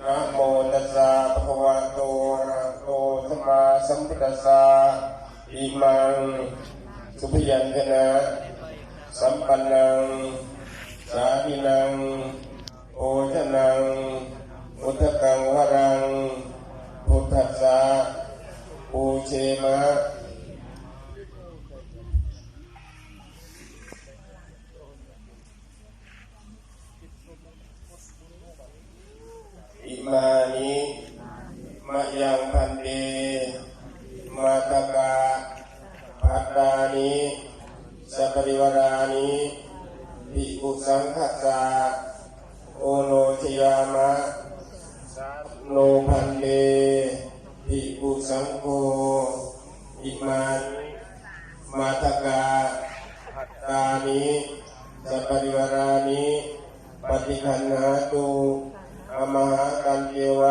นะโมตัสสะภะคะวะโตอะระหะโตสัมมาสัมพุทธัสสะอิมังสุภยัญชนะสัมปันนังสาธินังโอชนังอุทกังวรังพุทธัสสะปูเชมะ ยังพันเตมาตกาภัตตานิสัปริวารานิภิกขุสังฆสสะโอโนชยามะโนพันเตภิกขุสังโฆอิมานมาตกาภัตตานิสัปริวารานิปฏิคันหาตุอมหากันเจวะ